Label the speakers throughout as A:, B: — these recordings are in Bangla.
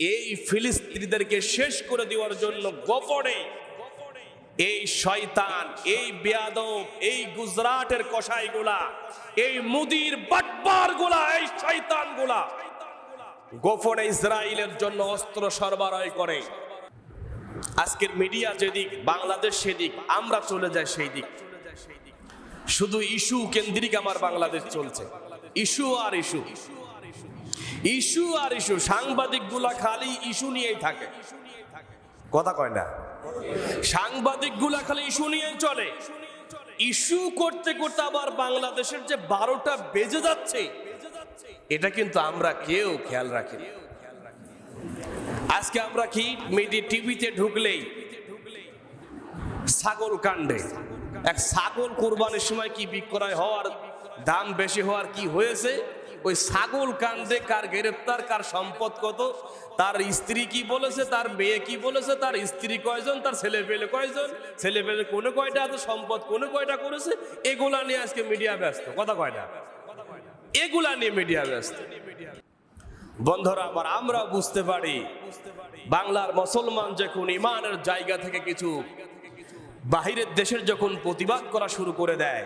A: এই ফিলিস্তিনিদেরকে শেষ করে দেওয়ার জন্য গোপনে এই শয়তান, এই বেয়াদব, এই গুজরাটের কসাইগুলা, এই মুদির বাটবারগুলা এই শয়তানগুলা গোপনে ইসরায়েলের জন্য অস্ত্র সরবরাহ করে। আজকের মিডিয়া যেদিক, বাংলাদেশ সেদিক, আমরা চলে যাই সেই দিক। শুধু ইস্যু কেন্দ্রিক আমার বাংলাদেশ চলছে। ইস্যু আর ইস্যু। ইস্যু আর ইস্যু সাংবাদিকগুলা খালি ইস্যু নিয়েই থাকে। কথা কয় না। সাংবাদিকগুলা খালি ইস্যু নিয়েই চলে। ইস্যু করতে করতে আবার বাংলাদেশের যে বারোটা বেজে যাচ্ছে এটা কিন্তু আমরা কেউ খেয়াল রাখি। আজকে আমরা কি মিডি টিভিতে ঢুকলেই ছাগল কাণ্ডে এক ছাগল কোরবানির সময় কি বিক্রয় হওয়ার দাম বেশি হওয়ার কি হয়েছে? ওই ছাগল কাণ্ডে কার গ্রেপ্তার, কার সম্পদ কত? তার স্ত্রী কি বলেছে, তার মেয়ে কি বলেছে, তার স্ত্রী কয়জন, তার ছেলে পেলে কয়জন? ছেলে পেলে কোনো কয়টা আছে, সম্পদ কোনো কয়টা করেছে? এগুলা নিয়ে আজকে মিডিয়া ব্যস্ত। কথা কয়টা এগুলা নিয়ে মিডিয়া ব্যস্ত। বন্ধুরা, আবার আমরা বুঝতে পারি, বাংলার মুসলমান যখন ইমানের জায়গা থেকে কিছু, বাহিরের দেশের যখন প্রতিবাদ করা শুরু করে দেয়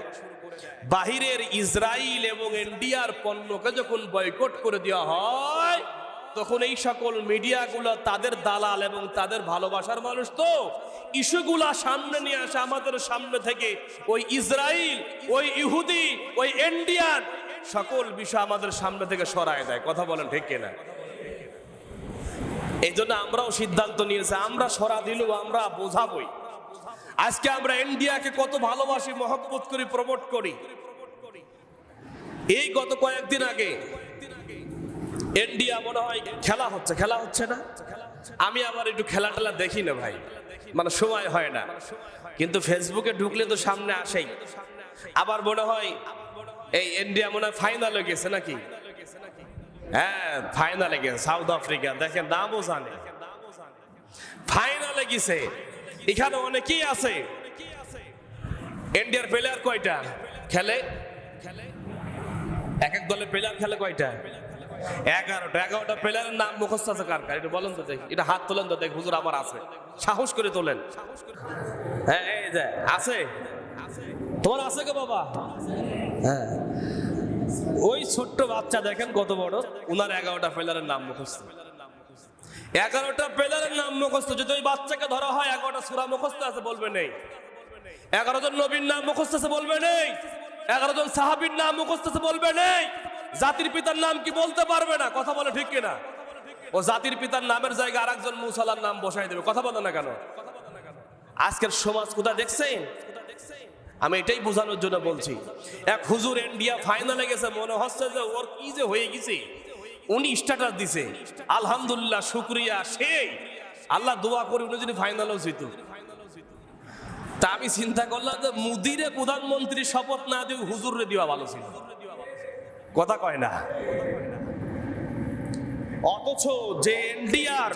A: বাহিরের ইসরায়েল এবং ইন্ডিয়ার পণ্যকে যখন বয়কট করে দেওয়া হয়, তখন এই সকল মিডিয়াগুলো তাদের দালাল এবং তাদের ভালোবাসার মানুষ তো ইস্যুগুলা সামনে নিয়ে আসে আমাদের সামনে থেকে। ওই ইসরায়েল ওই ইহুদি, ওই ইন্ডিয়ান সকল বিষয় আমাদের সামনে থেকে সরায় দেয়। কথা বলেন ঠিক কিনা? এই জন্য আমরাও সিদ্ধান্ত নিয়েছি, আমরা সরা দিলেও আমরা বোঝাবই। আজকে আমরা ইন্ডিয়াকে কত ভালোবাসি, মহব্বত করি প্রমোট করি। এই গত কয়েকদিন আগে ইন্ডিয়া মনে হয় খেলা হচ্ছে খেলা হচ্ছে না? আমি আবার একটু খেলা টেলা দেখি না ভাই। মানে সময় হয় না। কিন্তু ফেসবুকে ঢুকলে তো সামনে আসেই। আবার মনে হয় এই ইন্ডিয়া মনে হয় ফাইনালে গেছে নাকি? হ্যাঁ ফাইনালে গেছে সাউথ আফ্রিকা দেখেন নামও জানে। ফাইনালে গেছে। এখানে অনেকেই আছে। ইন্ডিয়ার প্লেয়ার কয়টা? খেলে? এক এক দলের প্লেয়ার খেলে কয়টা? এগারোটা। এগারোটা প্লেয়ারের নাম মুখস্থ আছে কার কার? এটা বলেন তো দেখি। এটা হাত তোলেন তো দেখ, হুজুর আমার আছে। সাহস করে তোলেন। হ্যাঁ এই যে, আছে? তোমার আছে কে বাবা? হ্যাঁ। ওই ছোট্ট বাচ্চা দেখেন কত বড়? উনার এগারোটা প্লেয়ারের নাম মুখস্থ। এগারোটা প্লেয়ারের নাম মুখস্থ, যদি ওই বাচ্চাকে ধরা হয়, এগারোটা সুরা মুখস্থ আছে, বলবে নেই। এগারো জন নবীর নাম মুখস্থ আছে, বলবে নেই। এগারো জন সাহাবির নাম মুখস্থ আছে, বলবে নেই। জাতির পিতার নাম কি বলতে পারবে না? কথা বলে ঠিক কিনা? ও জাতির পিতার নামের জায়গায় আরেকজন মুসালার নাম বসাই দেবে। কথা বলে না কেন? আজকের সমাজ কোথায় দেখছেন? আমি এটাই বোঝানোর জন্য বলছি। এক হুজুর ইন্ডিয়া ফাইনালে গেছে, মনে হচ্ছে যে ওর কি যে হয়ে গেছে। উনি স্ট্যাটাস দিছে। আলহামদুলিল্লাহ, শুক্রিয়া, সেই। আল্লাহ দোয়া করে উনি যদি ফাইনালও জিত তা আমি চিন্তা করলাম যে মুদিরে প্রধানমন্ত্রী শপথ না দিয়ে হুজুরে দেওয়া ভালো ছিল। কথা কয় না? অথচ যে ইন্ডিয়ার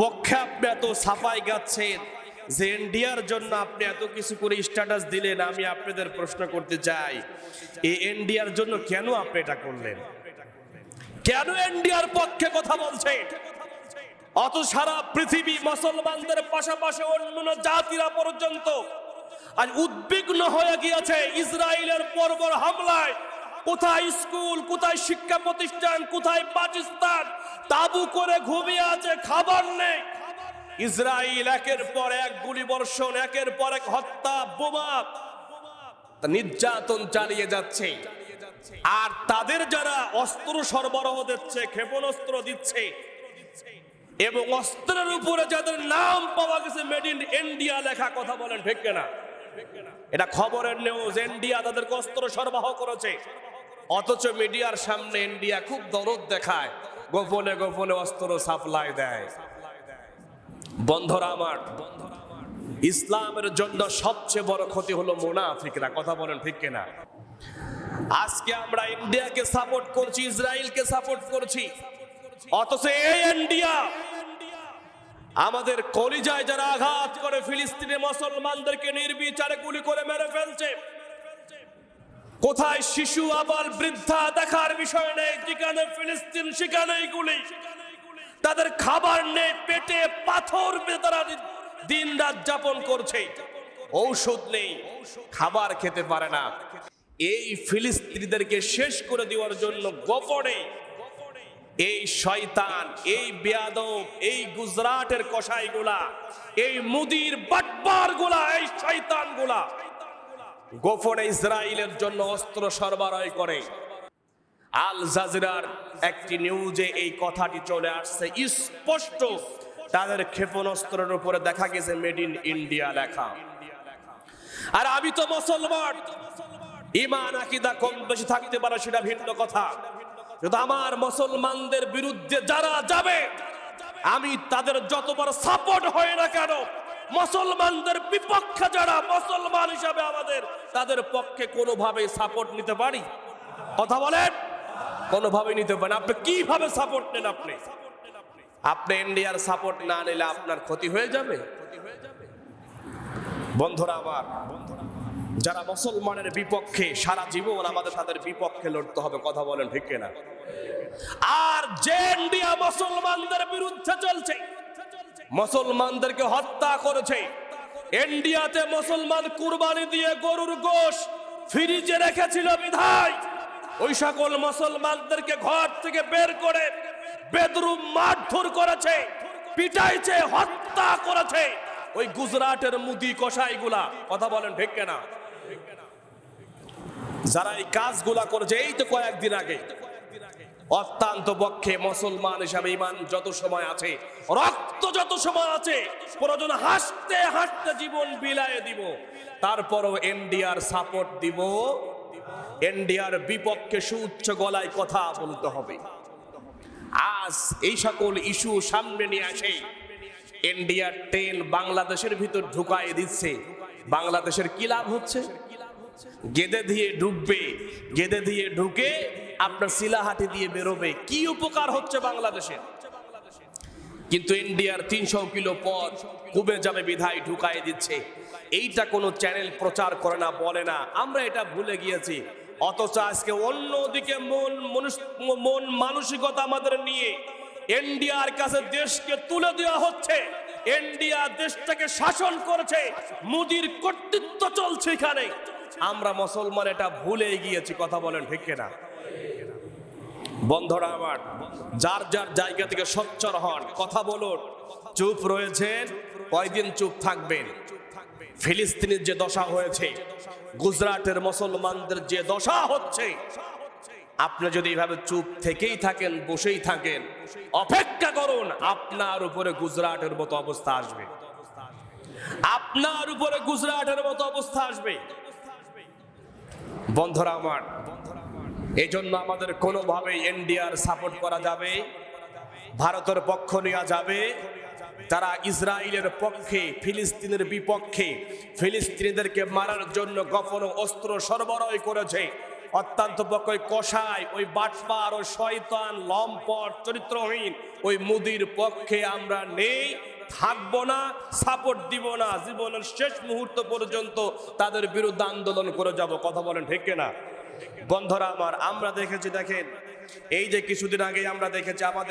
A: পক্ষে আপনি এত সাফাই গাচ্ছেন, যে ইন্ডিয়ার জন্য আপনি এত কিছু করে স্ট্যাটাস দিলেন, আমি আপনাদের প্রশ্ন করতে চাই, এই ইন্ডিয়ার জন্য কেন আপনি এটা করলেন? কেন ইন্ডিয়ার পক্ষে কথা বলছে? অত সারা পৃথিবী মুসলমানদের পাশাপাশি অন্যান্য জাতিরা পর্যন্ত আজ উদ্বিগ্ন হয়ে গিয়েছে ইসরায়েলের বর্বর হামলায়। কোথায় স্কুল, কোথায় শিক্ষা প্রতিষ্ঠান, কোথায় পাকিস্তান? তাবু করে ঘুমিয়ে আছে, খাবার নেই। ইসরায়েল একের পর এক গুলি বর্ষণ একের পর এক হত্যা, বোমা। নির্যাতন চালিয়ে যাচ্ছে। আর তাদের যারা অস্ত্র সরবরাহ দিচ্ছে, ক্ষেপণাস্ত্র দিচ্ছে, এবং অস্ত্রের উপরে যাদের নাম পাওয়া গেছে মেড ইন ইন্ডিয়া লেখা কথা বলেন, ঠিক না এটা খবরের নিউজ ইন্ডিয়া তাদেরকে অস্ত্র সরবরাহ করেছে। অথচ মিডিয়ার সামনে ইন্ডিয়া খুব দরদ দেখায়, গোপনে গোপনে অস্ত্র সাপ্লাই দেয়। বন্ধরা আমার, ইসলামের জন্য সবচেয়ে বড় ক্ষতি হলো মুনাফিকরা, কথা বলেন ঠিক কিনা? আজকে আমরা ইন্ডিয়াকে সাপোর্ট করছি, ইসরায়েলকে সাপোর্ট করছি। অথচ এই ইন্ডিয়া আমাদের কলিজায় যারা আঘাত করে, ফিলিস্তিনে মুসলমানদেরকে নির্বিচারে গুলি করে মেরে ফেলছে। কোথায় শিশু আবার বৃদ্ধা দেখার বিষয় নেই, যেখানে ফিলিস্তিন, সেখানেই গুলি। তাদের খাবার নেই, পেটে পাথর তারা দিন রাত যাপন করছে। ঔষধ নেই, খাবার খেতে পারে না। এই ফিলিস্তিনিদেরকে শেষ করে দেওয়ার জন্য গোপনে এই শয়তান, এই বেয়াদব, এই গুজরাটের কসাইগুলা, এই মুদির বাটবারগুলা এই শয়তানগুলা গোপনে ইসরায়েলের জন্য অস্ত্র সরবরাহ করে। আল জাজিরার একটি নিউজে এই কথাটি চলে আসছে। স্পষ্ট তাদের ক্ষেপণাস্ত্রের উপরে দেখা গেছে মেড ইন ইন্ডিয়া লেখা। আর আমি তো মুসলমান ইমান আকিদা কম বেশি থাকতে পারে সেটা ভিন্ন কথা। কিন্তু আমার মুসলমানদের বিরুদ্ধে যারা যাবে, আমি তাদের যতবার সাপোর্ট হয় না কেন, মুসলমানদের বিপক্ষে যারা মুসলমান হিসাবে আমাদের, তাদের পক্ষে কোনোভাবে সাপোর্ট নিতে পারি। কথা বলেন? কোনোভাবে নিতে পারেন আপনি কীভাবে সাপোর্ট নেন আপনি? আপনি ইন্ডিয়ার সাপোর্ট না নিলে আপনার ক্ষতি হয়ে যাবে? বন্ধুরা আমার যারা মুসলমানের বিপক্ষে সারা জীবন আমাদের তাদের বিপক্ষে লড়তে হবে, কথা বলেন ঠিক না আর যে ইন্ডিয়া মুসলমানদের বিরুদ্ধে চলছে, মুসলমানদেরকে হত্যা করেছে, ইন্ডিয়াতে মুসলমান কুরবানি দিয়ে গরুর গোশ ফ্রিজে রেখেছিল বিধায়। ওই সকল মুসলমানদেরকে ঘর থেকে বের করে বেদরুম মারধর করেছে, পিটাইছে, হত্যা করেছে। ওই গুজরাটের মুদি কসাইগুলা, কথা বলেন ঠিক না যারা এই কাজগুলা করেছে, এই তো কয়েকদিন আগে। অত্যন্ত পক্ষে মুসলমান হিসাবে ইমান যত সময় আছে, রক্ত যত সময় আছে, প্রয়োজন হাসতে হাসতে জীবন বিলায়ে দিব। তারপরও এনডিআর সাপোর্ট দিব। এনডিআর বিপক্ষে সুউচ্চ গলায় কথা বলতে হবে। আজ এই সকল ইস্যু সামনে নিয়ে আসে। এনডিআর তেল বাংলাদেশের ভিতর ঢুকায় দিচ্ছে। বাংলাদেশের কি লাভ হচ্ছে? গেদে দিয়ে ঢুকবে গেদে দিয়ে ঢুকে আপনার শিলাহাটি দিয়ে বেরোবে। কি উপকার হচ্ছে বাংলাদেশের কিন্তু ইন্ডিয়ার তিনশো কিলো পথ কমে যাবে, বিধায় ঢুকাই দিচ্ছে। এইটা কোনো চ্যানেল প্রচার করে না, বলে না। আমরা এটা ভুলে গিয়েছি। অথচ আজকে অন্যদিকে মন মন মানসিকতা আমাদের নিয়ে ইন্ডিয়ার কাছে দেশকে তুলে দেওয়া হচ্ছে। ইন্ডিয়া দেশটাকে শাসন করেছে, মোদির কর্তৃত্ব চলছে এখানে। আমরা মুসলমান, এটা ভুলে গিয়েছি, কথা বলেন ঠিক না বন্ধরা আমার, যার যার জায়গা থেকে সচ্চর হন, কথা বলুন। চুপ রয়েছেন, কয়দিন চুপ থাকবেন? ফিলিস্তিনের যে দশা হয়েছে, গুজরাটের মুসলমানদের যে দশা হচ্ছে আপনি যদি এইভাবে চুপ থেকেই থাকেন, বসেই থাকেন, অপেক্ষা করুন, আপনার উপরে গুজরাটের মতো অবস্থা আসবে। আপনার উপরে গুজরাটের মতো অবস্থা আসবে। বন্ধুরা আমার এই জন্য আমাদের কোনোভাবে এনডিআর সাপোর্ট করা যাবে, ভারতের পক্ষ নেওয়া যাবে, তারা ইসরায়েলের পক্ষে, ফিলিস্তিনের বিপক্ষে, ফিলিস্তিনিদেরকে মারার জন্য গোপন অস্ত্র সরবরাহ করেছে। অত্যন্ত ওই কষায় ওই বাটপার, ওই শয়তান, লম্পট, চরিত্রহীন, ওই মুদির পক্ষে আমরা নেই, থাকব না, সাপোর্ট দিব না, জীবনের শেষ মুহূর্ত পর্যন্ত তাদের বিরুদ্ধে আন্দোলন করে যাব। কথা বলেন ঠিক না বন্ধরা আমার, আমরা দেখেছি, দেখেন, এই যে কিছুদিন আগে আমরা দেখেছি, আমাদের